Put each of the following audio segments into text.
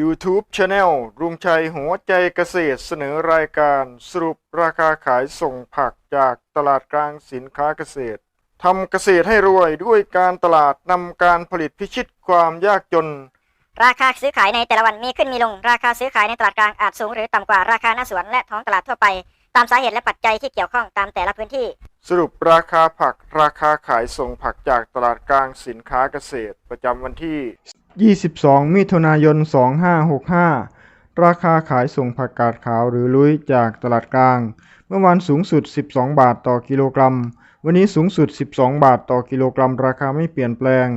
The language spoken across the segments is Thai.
YouTube Channel รุงชัยหัวใจเกษตรเสนอรายการสรุปราคาขายส่งผักจากตลาดกลางสินค้าเกษตรทำเกษตรให้รวยด้วยการตลาดนำการผลิตพิชิตความยากจน ราคาซื้อขายในแต่ละวันมีขึ้นมีลง ราคาซื้อขายในตลาดกลางอาจสูงหรือต่ำกว่าราคาหน้าสวนและท้องตลาดทั่วไป ตามสาเหตุและปัจจัยที่เกี่ยวข้องตามแต่ละพื้นที่ สรุปราคาผักราคาขายส่งผักจากตลาดกลางสินค้าเกษตร ประจำวันที่ 22 มิถุนายน 2565 ราคาขายส่งผักกาดขาวหรือลุยจากตลาดกลาง เมื่อวานสูงสุด 12 บาทต่อกิโลกรัม วันนี้สูงสุด 12 บาทต่อกิโลกรัม ราคาไม่เปลี่ยนแปลง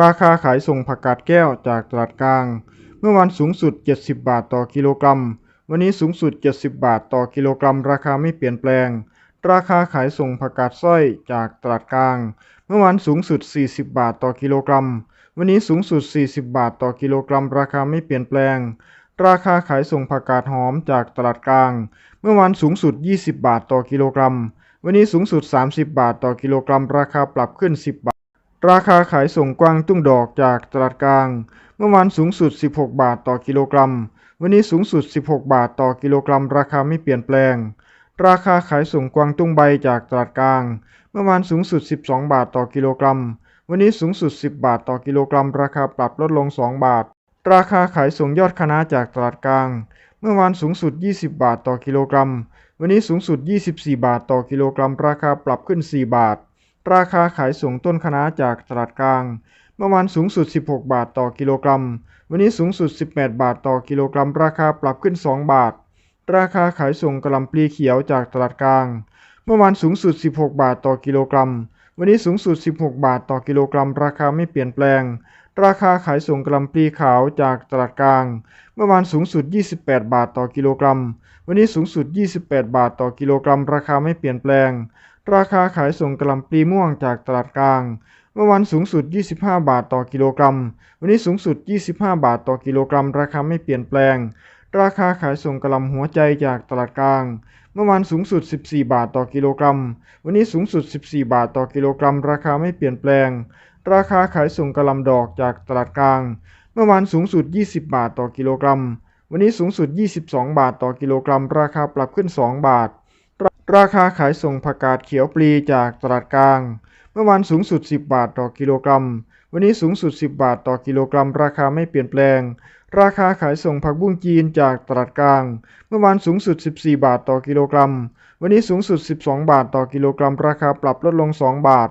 ราคาขายส่งผักกาดแก้วจากตลาดกลาง เมื่อวานสูงสุด 70 บาทต่อกิโลกรัม วันนี้สูงสุด 70 บาทต่อกิโลกรัม ราคาไม่เปลี่ยนแปลง ราคาขายส่งผักกาดสร้อยจากตลาดกลาง เมื่อวานสูงสุด 40 บาทต่อกิโลกรัม วันนี้สูงสุด 40 บาทต่อกิโลกรัม ราคาไม่เปลี่ยนแปลง ราคาขายส่งผักกาดหอมจากตลาดกลาง เมื่อวานสูงสุด 20 บาทต่อกิโลกรัม วันนี้สูงสุด 30 บาทต่อกิโลกรัม ราคาปรับขึ้น 10 บาท ราคาขายส่งกวางตุ้งดอกจากตลาดกลาง เมื่อวานสูงสุด 16 บาทต่อกิโลกรัม วันนี้สูงสุด 16 บาทต่อกิโลกรัม ราคาไม่เปลี่ยนแปลงราคาขายส่งกวางตุ้งใบจากตลาดกลาง เมื่อวานสูงสุด 12 บาทต่อกิโลกรัม วันนี้สูงสุด 10 บาทต่อกิโลกรัม ราคาปรับลดลง 2 บาท ราคาขายส่งยอดคณะจากตลาดกลาง เมื่อวานสูงสุด 20 บาทต่อกิโลกรัม วันนี้สูงสุด 24 บาทต่อกิโลกรัม ราคาปรับขึ้น 4 บาท ราคาขายส่งต้นคณะจากตลาดกลาง เมื่อวานสูงสุด 16 บาทต่อกิโลกรัม วันนี้สูงสุด 18 บาทต่อกิโลกรัม ราคาปรับขึ้น 2 บาท ราคาขายส่งกระลำปลีเขียวจากตลาดกลาง เมื่อวานสูงสุด 16 บาทต่อกิโลกรัม วันนี้สูงสุด 16 บาทต่อกิโลกรัม ราคาไม่เปลี่ยนแปลง ราคาขายส่งกระหลำปลีขาวจากตลาดกลาง เมื่อวานสูงสุด 28 บาทต่อกิโลกรัม วันนี้สูงสุด 28 บาทต่อกิโลกรัม ราคาไม่เปลี่ยนแปลง ราคาขายส่งกระหลำปลีม่วงจากตลาดกลาง เมื่อวันสูงสุด 25 บาทต่อกิโลกรัม วันนี้สูงสุด 25 บาทต่อกิโลกรัม ราคาไม่เปลี่ยนแปลง ราคาขายส่งกระหลำหัวใจจากตลาดกลาง เมื่อวานสูงสุด 14 บาทต่อกิโลกรัม วันนี้สูงสุด 14 บาทต่อกิโลกรัม ราคาไม่เปลี่ยนแปลง ราคาขายส่งกระหลำดอกจากตลาดกลาง เมื่อวานสูงสุด 20 บาทต่อกิโลกรัม วันนี้สูงสุด 22 บาทต่อกิโลกรัม ราคาปรับขึ้น 2 บาท ราคาขายส่งผักกาดเขียวปลีจากตลาดกลาง เมื่อวานสูงสุด 10 บาทต่อกิโลกรัม วันนี้สูงสุด 10 บาทต่อกิโลกรัม ราคาไม่เปลี่ยนแปลง ราคาขายส่งผักบุ้งจีนจากตลาดกลาง เมื่อวานสูงสุด 14 บาทต่อกิโลกรัม วันนี้สูงสุด 12 บาทต่อกิโลกรัม ราคาปรับลดลง 2 บาท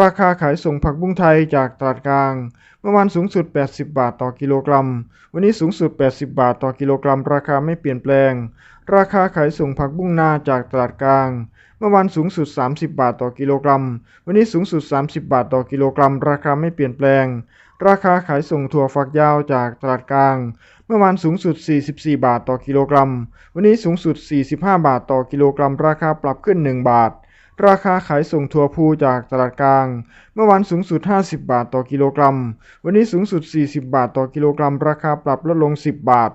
ราคาขายส่งผักบุ้งไทยจากตลาดกลาง เมื่อวานสูงสุด 80 บาทต่อกิโลกรัม วันนี้สูงสุด 80 บาทต่อกิโลกรัม ราคาไม่เปลี่ยนแปลง ราคาขายส่งผักบุ้งนาจากตลาดกลาง เมื่อวานสูงสุด 30 บาทต่อกิโลกรัม วันนี้สูงสุด 30 บาทต่อกิโลกรัม ราคาไม่เปลี่ยนแปลง ราคาขายส่งถั่วฝักยาวจากตลาดกลาง เมื่อวานสูงสุด 44 บาทต่อกิโลกรัม วันนี้สูงสุด 45 บาทต่อกิโลกรัม ราคาปรับขึ้น 1 บาท ราคาขายส่งถั่วพูจากตลาดกลาง เมื่อวานสูงสุด 50 บาทต่อกิโลกรัม วันนี้สูงสุด 40 บาทต่อกิโลกรัม ราคาปรับลดลง 10 บาท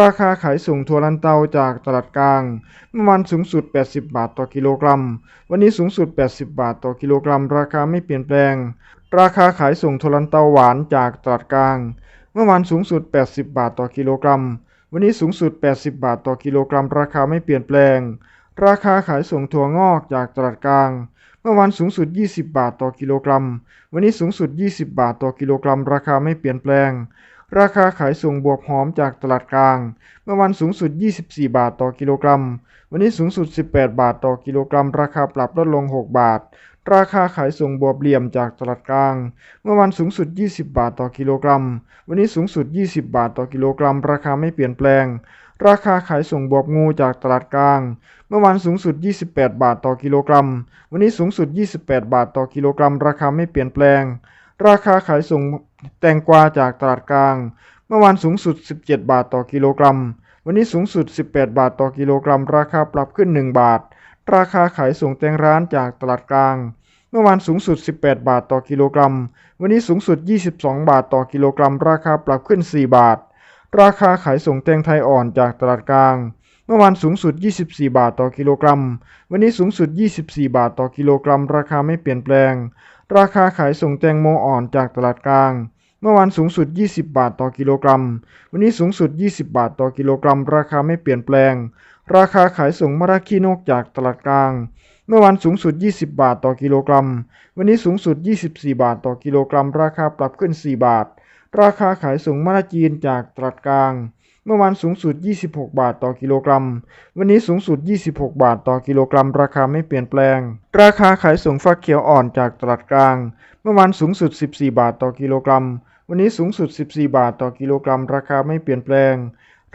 ราคาขายส่งถั่วลันเตาจากตลาดกลาง เมื่อวานสูงสุด 80 บาทต่อกิโลกรัม วันนี้สูงสุด 80 บาทต่อกิโลกรัม ราคาไม่เปลี่ยนแปลง ราคาขายส่งถั่วลันเตาหวานจากตลาดกลาง เมื่อวานสูงสุด 80 บาทต่อกิโลกรัม วันนี้สูงสุด 80 บาทต่อกิโลกรัม ราคาไม่เปลี่ยนแปลง ราคาขายส่งถั่วงอกจากตลาดกลาง เมื่อวานสูงสุด 20 บาทต่อกิโลกรัม วันนี้สูงสุด 20 บาทต่อกิโลกรัม ราคาไม่เปลี่ยนแปลง ราคาขายส่งบวบหอมจากตลาดกลาง เมื่อวันสูงสุด 24 บาทต่อกิโลกรัม วันนี้สูงสุด 18 บาทต่อกิโลกรัม ราคาปรับลดลง 6 บาท ราคาขายส่งบวบเหลี่ยมจากตลาดกลาง เมื่อวันสูงสุด 20 บาทต่อกิโลกรัม วันนี้สูงสุด 20 บาทต่อกิโลกรัม ราคาไม่เปลี่ยนแปลง ราคาขายส่งบวบงูจากตลาดกลาง เมื่อวันสูงสุด 28 บาทต่อกิโลกรัม วันนี้สูงสุด 28 บาทต่อกิโลกรัม ราคาไม่เปลี่ยนแปลง ราคาขายส่งแตงกวาจากตลาดกลาง เมื่อวานสูงสุด 17 บาทต่อกิโลกรัม วันนี้สูงสุด 18 บาทต่อกิโลกรัม ราคาปรับขึ้น 1 บาท ราคาขายส่งแตงร้านจากตลาดกลาง เมื่อวานสูงสุด 18 บาทต่อกิโลกรัม วันนี้สูงสุด 22 บาทต่อกิโลกรัม ราคาปรับขึ้น 4 บาท ราคาขายส่งแตงไทยอ่อนจากตลาดกลาง เมื่อวานสูงสุด 24 บาทต่อกิโลกรัม วันนี้สูงสุด 24 บาทต่อกิโลกรัม ราคาไม่เปลี่ยนแปลง ราคาขายส่งแตงโมอ่อนจากตลาดกลางเมื่อวานสูงสุด 20 บาทต่อกิโลกรัม วันนี้สูงสุด 20 บาทต่อกิโลกรัม ราคาไม่เปลี่ยนแปลง ราคาขายส่งมะระขี้นกจากตลาดกลาง เมื่อวานสูงสุด 20 บาทต่อกิโลกรัม วันนี้สูงสุด 24 บาทต่อกิโลกรัม ราคาปรับขึ้น 4 บาท ราคาขายส่งมะระจีนจากตลาดกลาง เมื่อวานสูงสุด 26 บาทต่อกิโลกรัม วันนี้สูงสุด 26 บาทต่อกิโลกรัม ราคาไม่เปลี่ยนแปลง ราคาขายส่งฟักเขียวอ่อนจากตลาดกลาง เมื่อวานสูงสุด 14 บาทต่อกิโลกรัม วันนี้สูงสุด 14 บาทต่อกิโลกรัม ราคาไม่เปลี่ยนแปลง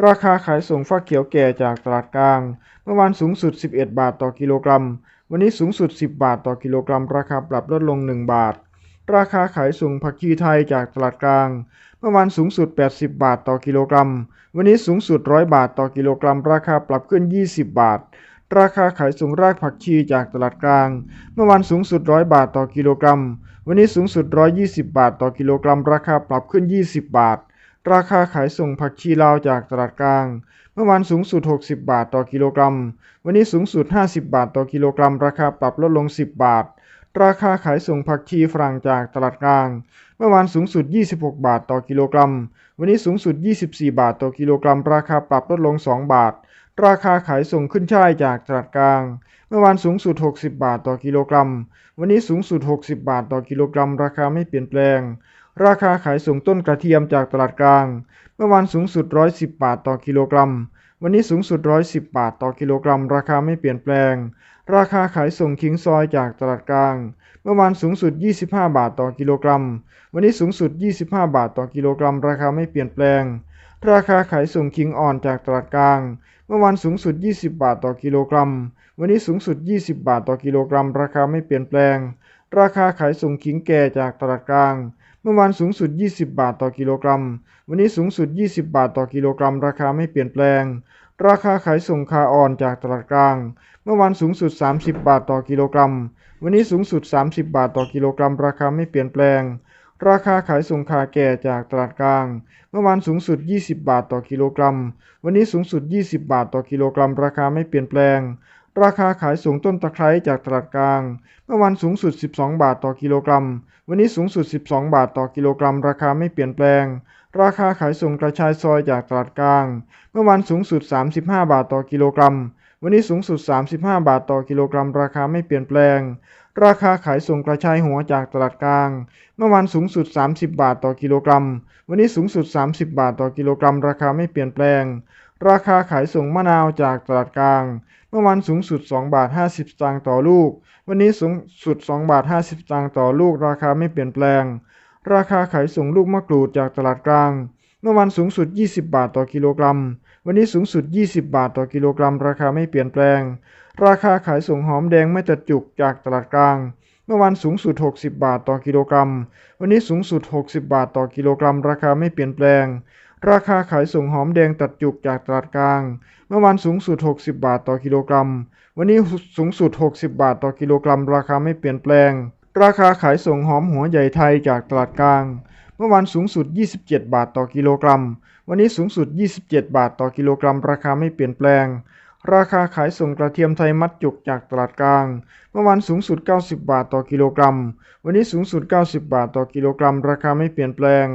ราคาขายส่งฟักเขียวแก่จากตลาดกลาง เมื่อวานสูงสุด 11 บาทต่อกิโลกรัม วันนี้สูงสุด 10 บาทต่อกิโลกรัม ราคาปรับลดลง 1 บาท ราคาขายส่งผักชีไทยจากตลาดกลาง เมื่อวานสูงสุด 80 บาทต่อกิโลกรัม วันนี้สูงสุด 100 บาทต่อกิโลกรัม ราคาปรับขึ้น 20 บาท ราคาขายส่งรากผักชีจากตลาดกลาง เมื่อวานสูงสุด 100 บาทต่อกิโลกรัม วันนี้สูงสุด 120 บาทต่อกิโลกรัม ราคาปรับขึ้น 20 บาท ราคาขายส่งผักชีลาวจากตลาดกลาง เมื่อวานสูงสุด 60 บาทต่อกิโลกรัม วันนี้สูงสุด 50 บาทต่อกิโลกรัม ราคาปรับลดลง 10 บาท ราคาขายส่งผักชีฝรั่งจากตลาดกลาง เมื่อวานสูงสุด 26 บาทต่อกิโลกรัม วันนี้สูงสุด 24 บาทต่อกิโลกรัม ราคาปรับลดลง 2 บาท ราคาขายส่งขึ้นช่ายจากตลาดกลาง เมื่อวานสูงสุด 60 บาทต่อกิโลกรัม วันนี้สูงสุด 60 บาทต่อกิโลกรัม ราคาไม่เปลี่ยนแปลง ราคาขายส่งต้นกระเทียมจากตลาดกลาง เมื่อวานสูงสุด 110 บาทต่อกิโลกรัม วันนี้สูงสุด 110 บาทต่อกิโลกรัม ราคาไม่เปลี่ยนแปลง ราคาขายส่งขิงซอยจากตลาดกลาง เมื่อวานสูงสุด 25 บาทต่อกิโลกรัม วันนี้สูงสุด 25 บาทต่อกิโลกรัม ราคาไม่เปลี่ยนแปลง ราคาขายส่งขิงอ่อนจากตลาดกลาง เมื่อวานสูงสุด 20 บาทต่อกิโลกรัม วันนี้สูงสุด 20 บาทต่อกิโลกรัม ราคาไม่เปลี่ยนแปลง ราคาขายส่งขิงแก่จากตลาดกลาง เมื่อวานสูงสุด 20 บาทต่อกิโลกรัม วันนี้สูงสุด 20 บาทต่อกิโลกรัม ราคาไม่เปลี่ยนแปลง ราคาขายส่งคาอ่อนจากตลาดกลาง เมื่อวานสูงสุด 30 บาทต่อกิโลกรัม วันนี้สูงสุด 30 บาทต่อกิโลกรัม ราคาไม่เปลี่ยนแปลง ราคาขายส่งคาแก่จากตลาดกลาง เมื่อวานสูงสุด 20 บาทต่อกิโลกรัม วันนี้สูงสุด 20 บาทต่อกิโลกรัม ราคาไม่เปลี่ยนแปลง ราคาขายส่งต้นตะไคร้จากตลาดกลาง เมื่อวันสูงสุด 12 บาทต่อกิโลกรัม วันนี้สูงสุด 12 บาทต่อกิโลกรัม ราคาไม่เปลี่ยนแปลง ราคาขายส่งกระชายซอยจากตลาดกลาง เมื่อวันสูงสุด 35 บาทต่อกิโลกรัม วันนี้สูงสุด 35 บาทต่อกิโลกรัม ราคาไม่เปลี่ยนแปลง ราคาขายส่งกระชายหัวจากตลาดกลาง เมื่อวันสูงสุด 30 บาทต่อกิโลกรัม วันนี้สูงสุด 30 บาทต่อกิโลกรัม ราคาไม่เปลี่ยนแปลง ราคาขายส่งมะนาวจากตลาดกลาง เมื่อวันสูงสุด 2 บาท 50 สตางค์ต่อลูก วันนี้สูงสุด 2 บาท 50 สตางค์ต่อลูก ราคาไม่เปลี่ยนแปลง ราคาขายส่งลูกมะกรูดจากตลาดกลาง เมื่อวันสูงสุด 20 บาทต่อกิโลกรัม วันนี้สูงสุด 20 บาทต่อกิโลกรัม ราคาไม่เปลี่ยนแปลง ราคาขายส่งหอมแดงไม่ตัดจุกจากตลาดกลาง เมื่อวันสูงสุด 60 บาทต่อกิโลกรัม วันนี้สูงสุด 60 บาทต่อกิโลกรัม ราคาไม่เปลี่ยนแปลง ราคาขายส่งหอมแดงตัดจุกจากตลาดกลาง เมื่อวันสูงสุด 60 บาทต่อกิโลกรัม วันนี้สูงสุด 60 บาทต่อกิโลกรัม ราคาไม่เปลี่ยนแปลง ราคาขายส่งหอมหัวใหญ่ไทยจากตลาดกลาง เมื่อวันสูงสุด 27 บาทต่อกิโลกรัม วันนี้สูงสุด 27 บาทต่อกิโลกรัม ราคาไม่เปลี่ยนแปลง ราคาขายส่งกระเทียมไทยมัดจุกจากตลาดกลาง เมื่อวันสูงสุด 90 บาทต่อกิโลกรัม วันนี้สูงสุด 90 บาทต่อกิโลกรัม ราคาไม่เปลี่ยนแปลง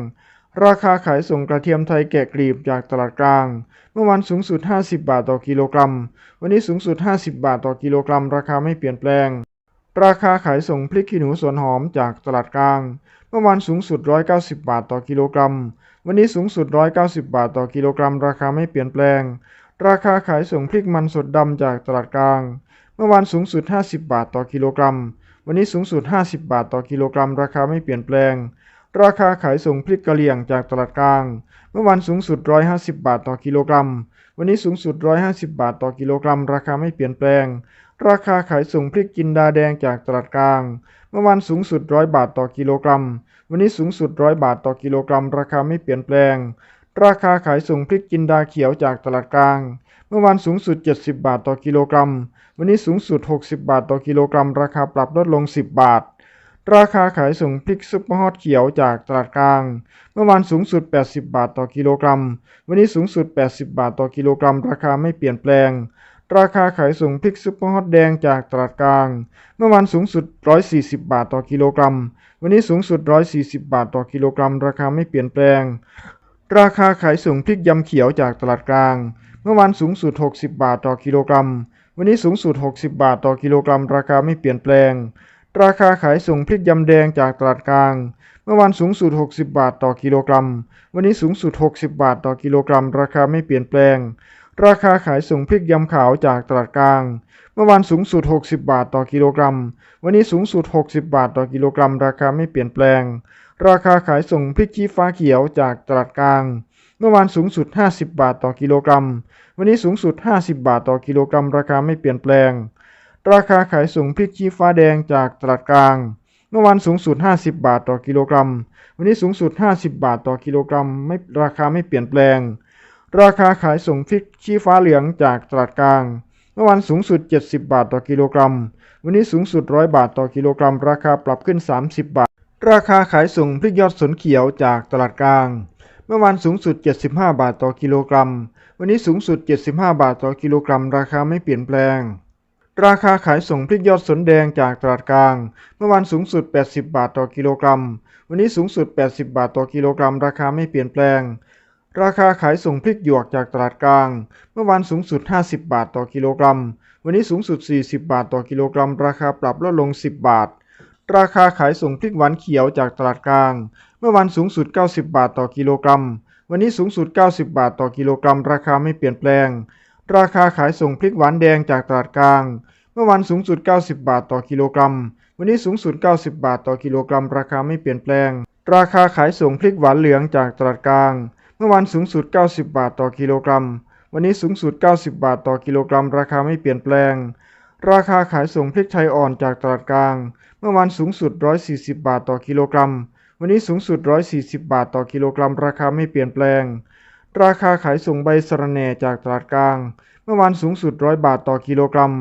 ราคาขายส่งกระเทียมไทยแกะกลีบจากตลาดกลาง เมื่อวันสูงสุด 50 บาทต่อกิโลกรัม วันนี้สูงสุด 50 บาทต่อกิโลกรัม ราคาไม่เปลี่ยนแปลง ราคาขายส่งพริกขี้หนูสวนหอมจากตลาดกลาง เมื่อวันสูงสุด 190 บาทต่อกิโลกรัม วันนี้สูงสุด 190 บาทต่อกิโลกรัม ราคาไม่เปลี่ยนแปลง ราคาขายส่งพริกมันสดดำจากตลาดกลาง เมื่อวันสูงสุด 50 บาทต่อกิโลกรัม วันนี้สูงสุด 50 บาทต่อกิโลกรัม ราคาไม่เปลี่ยนแปลง ราคาขายส่งพริกกะเหรี่ยงจากตลาดกลาง เมื่อวันสูงสุด 150 บาทต่อกิโลกรัม วันนี้สูงสุด 150 บาทต่อกิโลกรัม ราคาไม่เปลี่ยนแปลง ราคาขายส่งพริกจินดาแดงจากตลาดกลาง เมื่อวันสูงสุด 100 บาทต่อกิโลกรัม วันนี้สูงสุด 100 บาทต่อกิโลกรัม ราคาไม่เปลี่ยนแปลง ราคาขายส่งพริกจินดาเขียวจากตลาดกลาง เมื่อวันสูงสุด 70 บาทต่อกิโลกรัม วันนี้สูงสุด 60 บาทต่อกิโลกรัม ราคาปรับลดลง 10 บาท ราคาขายส่งพริกซุปเปอร์ฮอตเขียวจากตลาดกลาง เมื่อวานสูงสุด 80 บาทต่อกิโลกรัม วันนี้สูงสุด 80 บาทต่อกิโลกรัม ราคาไม่เปลี่ยนแปลง ราคาขายส่งพริกซุปเปอร์ฮอตแดงจากตลาดกลาง เมื่อวานสูงสุด 140 บาทต่อกิโลกรัม วันนี้สูงสุด 140 บาทต่อกิโลกรัม ราคาไม่เปลี่ยนแปลง ราคาขายส่งพริกยำเขียวจากตลาดกลาง เมื่อวานสูงสุด 60 บาทต่อกิโลกรัม วันนี้สูงสุด 60 บาทต่อกิโลกรัม ราคาไม่เปลี่ยนแปลง ราคาขายส่งพริกยำแดงจากตลาดกลาง เมื่อวานสูงสุด 60 บาทต่อกิโลกรัม วันนี้สูงสุด 60 บาทต่อกิโลกรัม ราคาไม่เปลี่ยนแปลง ราคาขายส่งพริกยำขาวจากตลาดกลาง เมื่อวานสูงสุด 60 บาทต่อกิโลกรัม วันนี้สูงสุด 60 บาทต่อกิโลกรัม ราคาไม่เปลี่ยนแปลง ราคาขายส่งพริกชี้ฟ้าเขียวจากตลาดกลาง เมื่อวานสูงสุด 50 บาทต่อกิโลกรัม วันนี้สูงสุด 50 บาทต่อกิโลกรัม ราคาไม่เปลี่ยนแปลง ราคาขายส่งพริกชี้ฟ้าแดงจากตลาดกลาง เมื่อวานสูงสุด 50 บาทต่อกิโลกรัม วันนี้สูงสุด 50 บาทต่อกิโลกรัมไม่ราคาไม่เปลี่ยนแปลง ราคาขายส่งพริกชี้ฟ้าเหลืองจากตลาดกลาง เมื่อวานสูงสุด 70 บาทต่อกิโลกรัม วันนี้สูงสุด 100 บาทต่อกิโลกรัม ราคาปรับขึ้น 30 บาท ราคาขายส่งพริกยอดสนเขียวจากตลาดกลางเมื่อวานสูงสุด 75 บาทต่อกิโลกรัม วันนี้สูงสุด 75 บาทต่อกิโลกรัม ราคาไม่เปลี่ยนแปลง ราคาขายส่งพริกยอดสนแดงจากตลาดกลาง เมื่อวานสูงสุด 80 บาทต่อกิโลกรัม วันนี้สูงสุด 80 บาทต่อกิโลกรัม ราคาไม่เปลี่ยนแปลง ราคาขายส่งพริกหยวกจากตลาดกลาง เมื่อวานสูงสุด 50 บาทต่อกิโลกรัม วันนี้สูงสุด 40 บาทต่อกิโลกรัม ราคาปรับลดลง 10 บาท ราคาขายส่งพริกหวานเขียวจากตลาดกลาง เมื่อวานสูงสุด 90 บาทต่อกิโลกรัม วันนี้สูงสุด 90 บาทต่อกิโลกรัม ราคาไม่เปลี่ยนแปลง ราคาขายส่งพริกหวานแดงจากตลาดกลาง เมื่อวานสูงสุด 90 บาทต่อกิโลกรัม วันนี้สูงสุด 90 บาทต่อกิโลกรัม ราคาไม่เปลี่ยนแปลง ราคาขายส่งพริกหวานเหลืองจากตลาดกลาง เมื่อวานสูงสุด 90 บาทต่อกิโลกรัม วันนี้สูงสุด 90 บาทต่อกิโลกรัม ราคาไม่เปลี่ยนแปลง ราคาขายส่งพริกไทยอ่อนจากตลาดกลาง เมื่อวานสูงสุด 140 บาทต่อกิโลกรัม วันนี้สูงสุด 140 บาทต่อกิโลกรัม ราคาไม่เปลี่ยนแปลง ราคาขายส่งใบสะระแหน่จากตลาดกลาง เมื่อวานสูงสุด 100 บาทต่อกิโลกรัม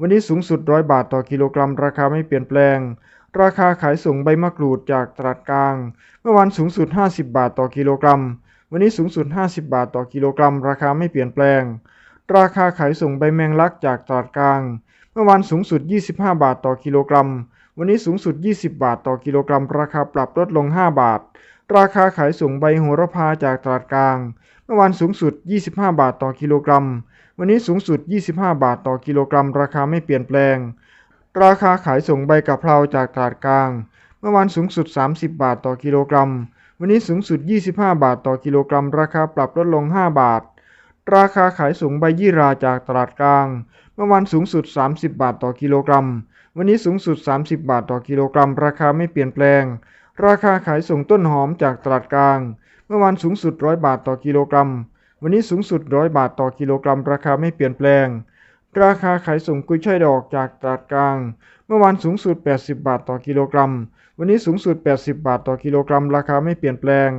วันนี้สูงสุด 100 บาทต่อกิโลกรัม ราคาไม่เปลี่ยนแปลง ราคาขายส่งใบมะกรูดจากตลาดกลาง เมื่อวานสูงสุด 50 บาทต่อกิโลกรัม วันนี้สูงสุด 50 บาทต่อกิโลกรัม ราคาไม่เปลี่ยนแปลง ราคาขายส่งใบแมงลักจากตลาดกลาง เมื่อวานสูงสุด 25 บาทต่อกิโลกรัม วันนี้สูงสุด 20 บาทต่อกิโลกรัม ราคาปรับลดลง 5 บาท ราคาขายส่งใบโหระพาจากตลาดกลาง มื่อวานสูงสุด 25 บาทต่อกิโลกรัม วันนี้สูงสุด 25 บาทต่อกิโลกรัม ราคาไม่เปลี่ยนแปลง ราคาขายส่งใบกะเพราจากตลาดกลาง เมื่อวานสูงสุด 30 บาทต่อกิโลกรัม วันนี้สูงสุด 25 บาทต่อกิโลกรัม ราคาปรับลดลง 5 บาท ราคาขายส่งใบยี่ราจากตลาดกลาง เมื่อวานสูงสุด 30 บาทต่อกิโลกรัม วันนี้สูงสุด 30 บาทต่อกิโลกรัม ราคาไม่เปลี่ยนแปลง ราคาขายส่งต้นหอมจากตลาดกลาง เมื่อวานสูงสุด 100 บาทต่อกิโลกรัม วันนี้สูงสุด 100 บาทต่อกิโลกรัม ราคาไม่เปลี่ยนแปลง ราคาขายส่งกุยช่ายดอกจากตลาดกลาง เมื่อวานสูงสุด 80 บาทต่อกิโลกรัม วันนี้สูงสุด 80 บาทต่อกิโลกรัม ราคาไม่เปลี่ยนแปลง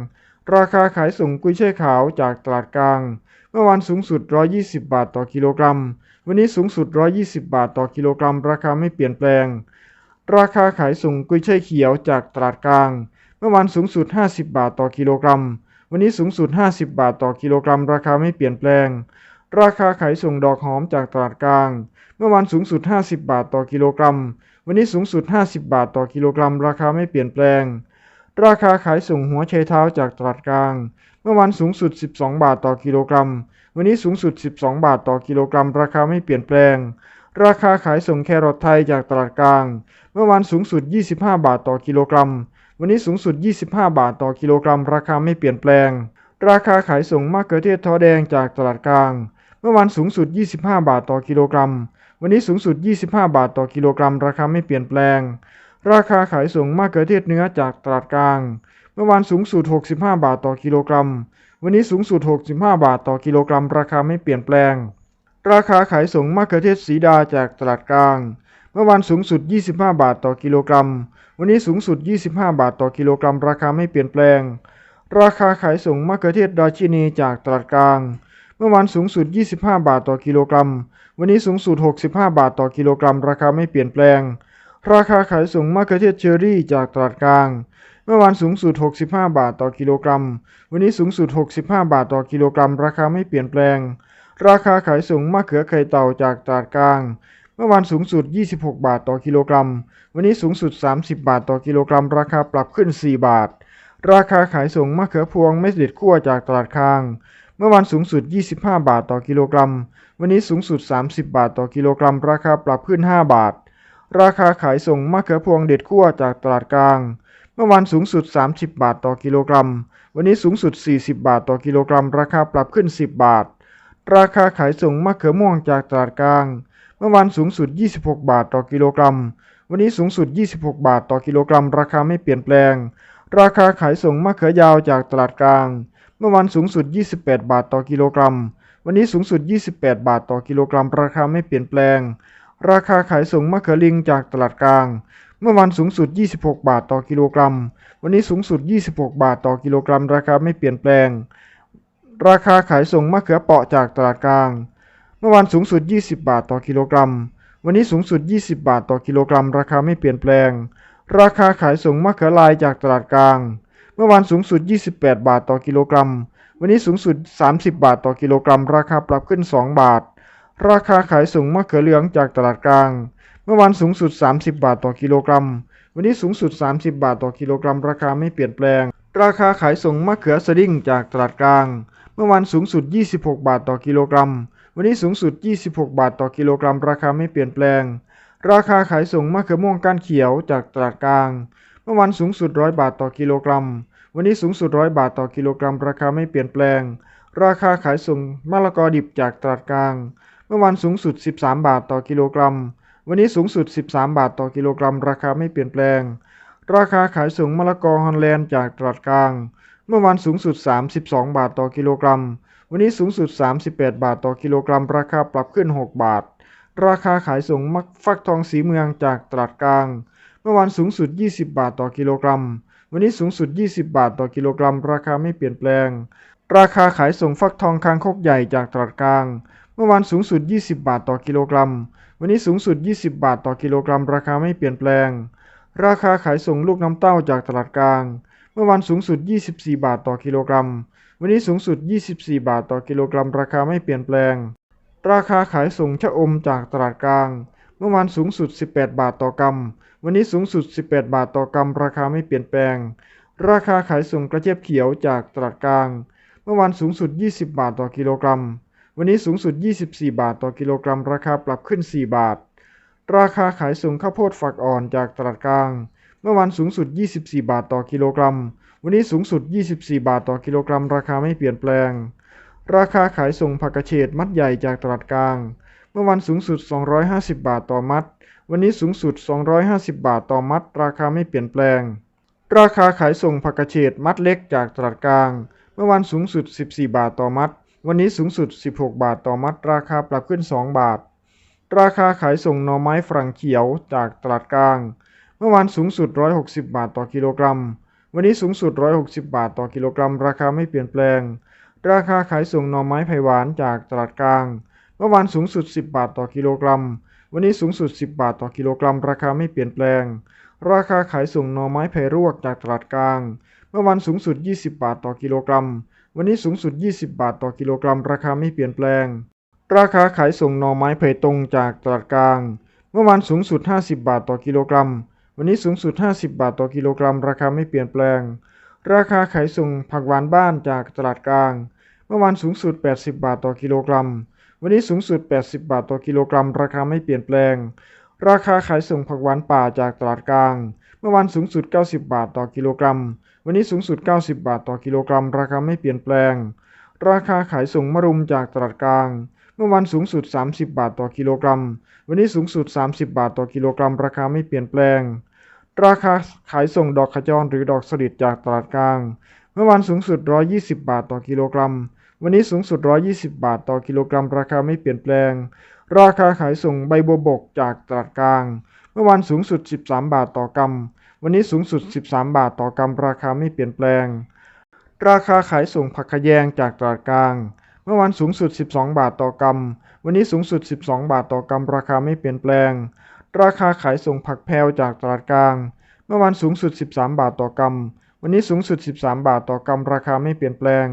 ราคาขายส่งกุยช่ายขาวจากตลาดกลาง เมื่อวานสูงสุด 120 บาทต่อกิโลกรัม วันนี้สูงสุด 120 บาทต่อกิโลกรัม ราคาไม่เปลี่ยนแปลง ราคาขายส่งกุยช่ายเขียวจากตลาดกลาง เมื่อวานสูงสุด 50 บาทต่อกิโลกรัม วันนี้สูงสุด 50 บาทต่อกิโลกรัม ราคาไม่เปลี่ยนแปลง ราคาขายส่งดอกหอมจากตลาดกลาง เมื่อวานสูงสุด 50 บาทต่อกิโลกรัม วันนี้สูงสุด 50 บาทต่อกิโลกรัม ราคาไม่เปลี่ยนแปลง ราคาขายส่งหัวไชเท้าจากตลาดกลาง เมื่อวานสูงสุด 12 บาทต่อกิโลกรัม วันนี้สูงสุด 12 บาทต่อกิโลกรัม ราคาไม่เปลี่ยนแปลงราคาขายส่งแครอทไทยจากตลาดกลาง เมื่อวานสูงสุด 25 บาทต่อกิโลกรัม วันนี้สูงสุด 25 บาทต่อกิโลกรัม ราคาไม่เปลี่ยนแปลง ราคาขายส่งมะเขือเทศท้อแดงจากตลาดกลาง เมื่อวานสูงสุด 25 บาทต่อกิโลกรัม วันนี้สูงสุด 25 บาทต่อกิโลกรัม ราคาไม่เปลี่ยนแปลง ราคาขายส่งมะเขือเทศเนื้อจากตลาดกลาง เมื่อวานสูงสุด 65 บาทต่อกิโลกรัม วันนี้สูงสุด 65 บาทต่อกิโลกรัม ราคาไม่เปลี่ยนแปลง ราคาขายส่งมะเขือเทศสีดาจากตลาดกลาง เมื่อวานสูงสุด 25 บาทต่อกิโลกรัม วันนี้สูงสุด 25 บาทต่อกิโลกรัม ราคาไม่เปลี่ยนแปลง ราคาขายส่งมะเขือเทศดาชินีจากตลาดกลาง เมื่อวานสูงสุด 25 บาทต่อกิโลกรัม วันนี้สูงสุด 65 บาทต่อกิโลกรัม ราคาไม่เปลี่ยนแปลง ราคาขายส่งมะเขือเทศเชอรี่จากตลาดกลาง เมื่อวานสูงสุด 65 บาทต่อกิโลกรัม วันนี้สูงสุด 65 บาทต่อกิโลกรัม ราคาไม่เปลี่ยนแปลง ราคาขายส่งมะเขือไข่เต่าจากตลาดกลาง มื่อวานสูงสุด 26 บาทต่อกิโลกรัม วันนี้สูงสุด 30 บาทต่อกิโลกรัม ราคาปรับขึ้น 4 บาท ราคาขายส่งมะเขือพวงเม็ดเด็ดคั่วจากตลาดกลาง เมื่อวานสูงสุด 25 บาทต่อกิโลกรัม วันนี้สูงสุด 30 บาทต่อกิโลกรัม ราคาปรับขึ้น 5 บาท ราคาขายส่งมะเขือพวงเด็ดคั่วจากตลาดกลาง เมื่อวานสูงสุด 30 บาทต่อกิโลกรัม วันนี้สูงสุด 40 บาทต่อกิโลกรัม ราคาปรับขึ้น 10 บาท ราคาขายส่งมะเขือม่วงจากตลาดกลาง เมื่อวานสูงสุด 26 บาทต่อกิโลกรัม วันนี้สูงสุด 26 บาทต่อกิโลกรัม ราคาไม่เปลี่ยนแปลง ราคาขายส่งมะเขือยาวจากตลาดกลาง เมื่อวานสูงสุด 28 บาทต่อกิโลกรัม วันนี้สูงสุด 28 บาทต่อกิโลกรัม ราคาไม่เปลี่ยนแปลง ราคาขายส่งมะเขือลิงจากตลาดกลาง เมื่อวานสูงสุด 26 บาทต่อกิโลกรัม วันนี้สูงสุด 26 บาทต่อกิโลกรัม ราคาไม่เปลี่ยนแปลง ราคาขายส่งมะเขือเปราะจากตลาดกลาง เมื่อวานสูงสุด 20 บาทต่อกิโลกรัม วันนี้สูงสุด 20 บาทต่อกิโลกรัม ราคาไม่เปลี่ยนแปลง ราคาขายส่งมะเขือลายจากตลาดกลาง เมื่อวานสูงสุด 28 บาทต่อกิโลกรัม วันนี้สูงสุด 30 บาทต่อกิโลกรัม ราคาปรับขึ้น 2 บาท ราคาขายส่งมะเขือเหลืองจากตลาดกลาง เมื่อวานสูงสุด 30 บาทต่อกิโลกรัม วันนี้สูงสุด 30 บาทต่อกิโลกรัม ราคาไม่เปลี่ยนแปลง ราคาขายส่งมะเขือสดิ้งจากตลาดกลาง เมื่อวานสูงสุด 26 บาทต่อกิโลกรัม วันนี้สูงสุด 26 บาทต่อกิโลกรัม ราคาไม่เปลี่ยนแปลง ราคาขายส่งมะเขือม่วงก้านเขียวจากตลาดกลาง เมื่อวานสูงสุด 100 บาทต่อกิโลกรัม วันนี้สูงสุด 100 บาทต่อกิโลกรัม ราคาไม่เปลี่ยนแปลง ราคาขายส่งมะละกอดิบจากตลาดกลาง เมื่อวานสูงสุด 13 บาทต่อกิโลกรัม วันนี้สูงสุด 13 บาทต่อกิโลกรัม ราคาไม่เปลี่ยนแปลง ราคาขายส่งมะละกอฮอลแลนด์จากตลาดกลาง เมื่อวานสูงสุด 32 บาทต่อกิโลกรัม วันนี้สูงสุด 38 บาทต่อกิโลกรัม ราคาปรับขึ้น 6 บาท ราคาขายส่งมักฟักทองสีเมืองจากตลาดกลาง เมื่อวานสูงสุด 20 บาทต่อกิโลกรัม วันนี้สูงสุด 20 บาทต่อกิโลกรัม ราคาไม่เปลี่ยนแปลง ราคาขายส่งฟักทองคางคกใหญ่จากตลาดกลาง เมื่อวานสูงสุด 20 บาทต่อกิโลกรัม วันนี้สูงสุด 20 บาทต่อกิโลกรัม ราคาไม่เปลี่ยนแปลง ราคาขายส่งลูกน้ำเต้าจากตลาดกลาง เมื่อวานสูงสุด 24 บาทต่อกิโลกรัม วันนี้สูงสุด 24 บาทต่อกิโลกรัมราคาไม่เปลี่ยนแปลง ราคาขายส่งชะอมจากตลาดกลาง เมื่อวานสูงสุด 18 บาทต่อกรัม วันนี้สูงสุด 18 บาทต่อกรัม ราคาไม่เปลี่ยนแปลง ราคาขายส่งกระเจี๊ยบเขียวจากตลาดกลาง เมื่อวานสูงสุด 20 บาทต่อกิโลกรัม วันนี้สูงสุด 24 บาทต่อกิโลกรัม ราคาปรับขึ้น 4 บาท ราคาขายส่งข้าวโพดฝักอ่อนจากตลาดกลาง เมื่อวานสูงสุด 24 บาทต่อกิโลกรัม วันนี้สูงสุด 24 บาทต่อกิโลกรัม ราคาไม่เปลี่ยนแปลง ราคาขายส่งผักกระเฉดมัดใหญ่จากตลาดกลาง เมื่อวันสูงสุด 250 บาทต่อมัด วันนี้สูงสุด 250 บาทต่อมัด ราคาไม่เปลี่ยนแปลง ราคาขายส่งผักกระเฉดมัดเล็กจากตลาดกลาง เมื่อวันสูงสุด 14 บาทต่อมัด วันนี้สูงสุด 16 บาทต่อมัด ราคาปรับขึ้น 2 บาท ราคาขายส่งหน่อไม้ฝรั่งเขียวจากตลาดกลาง เมื่อวานสูงสุด 160 บาทต่อกิโลกรัม วันนี้สูงสุด 160 บาทต่อกิโลกรัม ราคาไม่เปลี่ยนแปลง ราคาขายส่งหน่อไม้ไผ่หวานจากตลาดกลาง เมื่อวานสูงสุด 10 บาทต่อกิโลกรัม วันนี้สูงสุด 10 บาทต่อกิโลกรัม ราคาไม่เปลี่ยนแปลง ราคาขายส่งหน่อไม้ไผ่รวกจากตลาดกลาง เมื่อวานสูงสุด 20 บาทต่อกิโลกรัม วันนี้สูงสุด 20 บาทต่อกิโลกรัม ราคาไม่เปลี่ยนแปลง ราคาขายส่งหน่อไม้ไผ่ตรงจากตลาดกลาง เมื่อวานสูงสุด 50 บาทต่อกิโลกรัม วันนี้สูงสุด 50 บาทต่อกิโลกรัม ราคาไม่เปลี่ยนแปลง ราคาขายส่งผักหวานบ้านจากตลาดกลาง เมื่อวานสูงสุด 80 บาทต่อกิโลกรัม วันนี้สูงสุด 80 บาทต่อกิโลกรัม ราคาไม่เปลี่ยนแปลง ราคาขายส่งผักหวานป่าจากตลาดกลาง เมื่อวานสูงสุด 90 บาทต่อกิโลกรัม วันนี้สูงสุด 90 บาทต่อกิโลกรัม ราคาไม่เปลี่ยนแปลง ราคาขายส่งมะรุมจากตลาดกลาง มื่อวันสูงสุด 30 บาทต่อกิโลกรัม วันนี้สูงสุด 30 บาทต่อกิโลกรัม ราคาไม่เปลี่ยนแปลง ราคาขายส่งดอกขจรหรือดอกสลิดจากตลาดกลาง เมื่อวันสูงสุด 120 บาทต่อกิโลกรัม วันนี้สูงสุด 120 บาทต่อกิโลกรัม ราคาไม่เปลี่ยนแปลง ราคาขายส่งใบบัวบกจากตลาดกลาง เมื่อวันสูงสุด 13 บาทต่อกรัม วันนี้สูงสุด 13 บาทต่อกรัม ราคาไม่เปลี่ยนแปลง ราคาขายส่งผักขยงจากตลาดกลาง เมื่อวันสูงสุด 12 บาทต่อกรัม วันนี้สูงสุด 12 บาทต่อกรัม ราคาไม่เปลี่ยนแปลง ราคาขายส่งผักแพรวจากตลาดกลาง เมื่อวันสูงสุด 13 บาทต่อกรัม วันนี้สูงสุด 13 บาทต่อกรัม ราคาไม่เปลี่ยนแปลง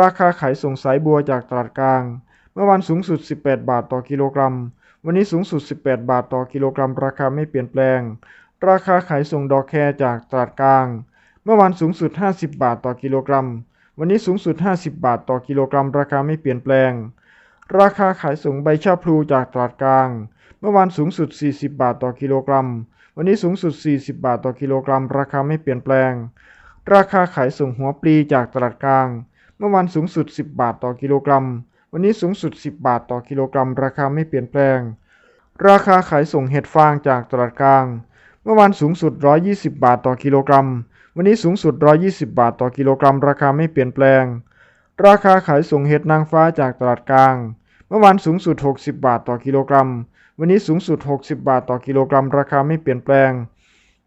ราคาขายส่งสายบัวจากตลาดกลาง เมื่อวานสูงสุด 18 บาทต่อกิโลกรัม วันนี้สูงสุด 18 บาทต่อกิโลกรัม ราคาไม่เปลี่ยนแปลง ราคาขายส่งดอกแครจากตลาดกลาง เมื่อวานสูงสุด 50 บาทต่อกิโลกรัม วันนี้สูงสุด 50 บาทต่อกิโลกรัม ราคาไม่เปลี่ยนแปลง ราคาขายส่งใบชาพลูจากตลาดกลาง เมื่อวานสูงสุด 40 บาทต่อกิโลกรัม วันนี้สูงสุด 40 บาทต่อกิโลกรัม ราคาไม่เปลี่ยนแปลง ราคาขายส่งหัวปลีจากตลาดกลาง เมื่อวานสูงสุด 10 บาทต่อกิโลกรัม วันนี้สูงสุด 10 บาทต่อกิโลกรัม ราคาไม่เปลี่ยนแปลง ราคาขายส่งเห็ดฟางจากตลาดกลาง เมื่อวานสูงสุด 120 บาทต่อกิโลกรัม วันนี้สูงสุด 120 บาทต่อกิโลกรัม ราคาไม่เปลี่ยนแปลง ราคาขายส่งเห็ดนางฟ้าจากตลาดกลาง เมื่อวานสูงสุด 60 บาทต่อกิโลกรัม วันนี้สูงสุด 60 บาทต่อกิโลกรัม ราคาไม่เปลี่ยนแปลง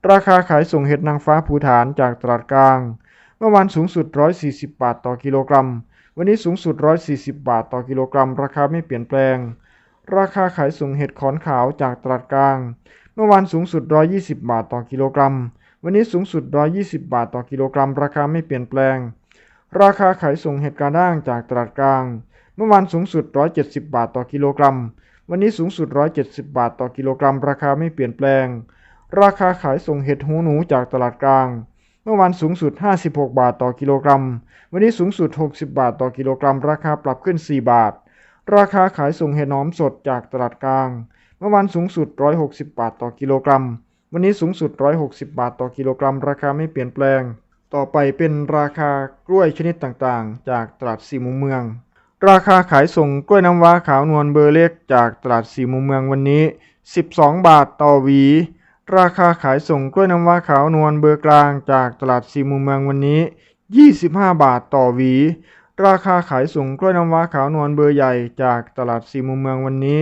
ราคาขายส่งเห็ดนางฟ้าภูฐานจากตลาดกลาง เมื่อวานสูงสุด 140 บาทต่อกิโลกรัม วันนี้สูงสุด 140 บาทต่อกิโลกรัม ราคาไม่เปลี่ยนแปลง ราคาขายส่งเห็ดขอนขาวจากตลาดกลาง เมื่อวานสูงสุด 120 บาทต่อกิโลกรัม วันนี้สูงสุด 120 บาทต่อกิโลกรัม ราคาไม่เปลี่ยนแปลง ราคาขายส่งเห็ดกระด้างจากตลาดกลาง เมื่อวานสูงสุด 170 บาทต่อกิโลกรัม วันนี้สูงสุด 170 บาทต่อกิโลกรัม ราคาไม่เปลี่ยนแปลง ราคาขายส่งเห็ดหูหนูจากตลาดกลาง เมื่อวานสูงสุด 56 บาทต่อกิโลกรัม วันนี้สูงสุด 60 บาทต่อกิโลกรัม ราคาปรับขึ้น 4 บาท ราคาขายส่งเห็ดหอมสดจากตลาดกลาง เมื่อวานสูงสุด 160 บาทต่อกิโลกรัม วันนี้สูงสุด 160 บาทต่อกิโลกรัม ราคาไม่เปลี่ยนแปลง ต่อไปเป็นราคากล้วยชนิดต่างๆ จากตลาดสี่มุมเมือง ราคาขายส่งกล้วยน้ำว้าขาวนวลเบอร์เล็กจากตลาดสี่มุมเมืองวันนี้ 12 บาทต่อหวี ราคาขายส่งกล้วยน้ำว้าขาวนวลเบอร์กลางจากตลาดสี่มุมเมืองวันนี้ 25 บาทต่อหวี ราคาขายส่งกล้วยน้ำว้าขาวนวลเบอร์ใหญ่จากตลาดสี่มุมเมืองวันนี้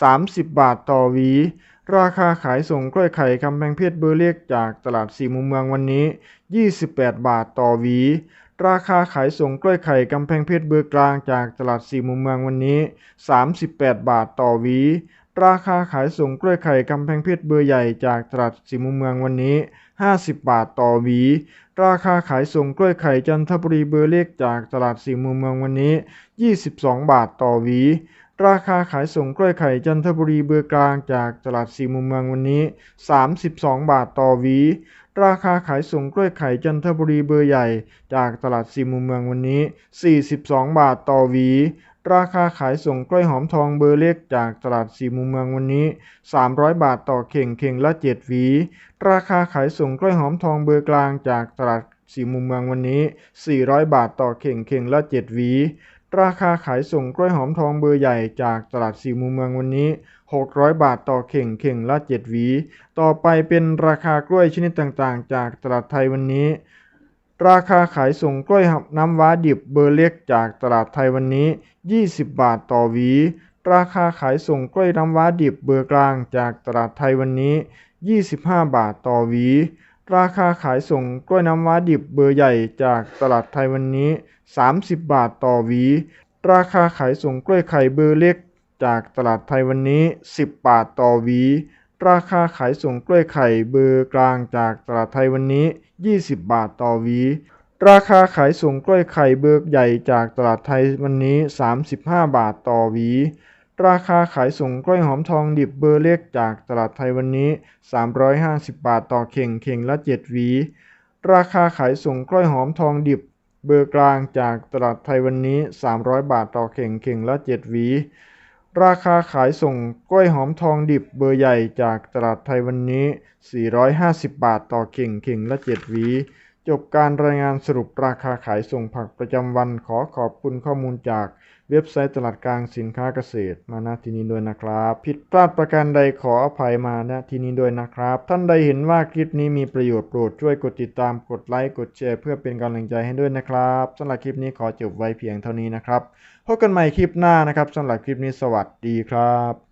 30 บาทต่อหวี ราคาขายส่งกล้วยไข่กำแพงเพชรเบอร์เล็กจากตลาดสี่มุมเมืองวันนี้ 28 บาทต่อหวี ราคาขายส่งกล้วยไข่กำแพงเพชรเบอร์กลางจากตลาดสี่มุมเมืองวันนี้ 38 บาทต่อหวี ราคาขายส่งกล้วยไข่กำแพงเพชรเบอร์ใหญ่จากตลาดสี่มุมเมืองวันนี้ 50 บาทต่อหวี ราคาขายส่งกล้วยไข่จันทบุรีเบอร์เล็กจากตลาดสี่มุมเมืองวันนี้ 22 บาทต่อหวี ราคาขายส่งกล้วยไข่จันทบุรีเบอร์กลางจากตลาดสี่มุมเมืองวันนี้ 32 บาทต่อหวี ราคาขายส่งกล้วยไข่จันทบุรีเบอร์ใหญ่จากตลาดสี่มุมเมืองวันนี้ 42 บาทต่อหวี ราคาขายส่งกล้วยหอมทองเบอร์เล็กจากตลาดสี่มุมเมืองวันนี้ 300 บาทต่อเข่งเข่งละ7หวี ราคาขายส่งกล้วยหอมทองเบอร์กลางจากตลาดสี่มุมเมืองวันนี้ 400 บาทต่อเข่งเข่งละ7หวี ราคาขายส่งกล้วยหอมทองเบอร์ใหญ่จากตลาดสี่มุมเมืองวันนี้ 600 บาทต่อเข่งเข่งละ 7 หวี ต่อไปเป็นราคากล้วยชนิดต่างๆ จากตลาดไทยวันนี้ ราคาขายส่งกล้วยน้ำว้าดิบเบอร์เล็กจากตลาดไทยวันนี้ 20 บาทต่อหวี ราคาขายส่งกล้วยน้ำว้าดิบเบอร์กลางจากตลาดไทยวันนี้ 25 บาทต่อหวี ราคาขายส่งกล้วยน้ำว้าดิบเบอร์ใหญ่จากตลาดไทยวันนี้ 30 บาทต่อหวี ราคาขายส่งกล้วยไข่เบอร์เล็ก จากตลาดไทยวันนี้ 10 บาทต่อหวี ราคาขายส่งกล้วยไข่เบอร์กลางจากตลาดไทยวันนี้ 20 บาทต่อหวี ราคาขายส่งกล้วยไข่เบอร์ใหญ่จากตลาดไทยวันนี้ 35 บาทต่อหวี ราคาขายส่งกล้วยหอมทองดิบเบอร์เล็กจากตลาดไทยวันนี้ 350 บาทต่อเข่งเข่งละ 7 หวี ราคาขายส่งกล้วยหอมทองดิบเบอร์กลางจากตลาดไทยวันนี้ 300 บาทต่อเข่งเข่งละ 7 หวี ราคาขายส่งกล้วยหอมทองดิบเบอร์ใหญ่จากตลาดไทยวันนี้ 450 บาทต่อเข่งเข่งละ 7 หวีจบการรายงานสรุปราคาขายส่งผักประจำวันขอขอบคุณข้อมูลจาก เว็บไซต์ตลาดกลางสินค้าเกษตรมาณที่นี้ด้วยนะครับ ผิดพลาดประการใดขออภัยมาณที่นี้ด้วยนะครับ ท่านใดเห็นว่าคลิปนี้มีประโยชน์โปรดช่วยกดติดตามกดไลค์กดแชร์เพื่อเป็นกำลังใจให้ด้วยนะครับสำหรับคลิปนี้ขอจบไว้เพียงเท่านี้นะครับพบกันใหม่คลิปหน้านะครับสำหรับคลิปนี้สวัสดีครับ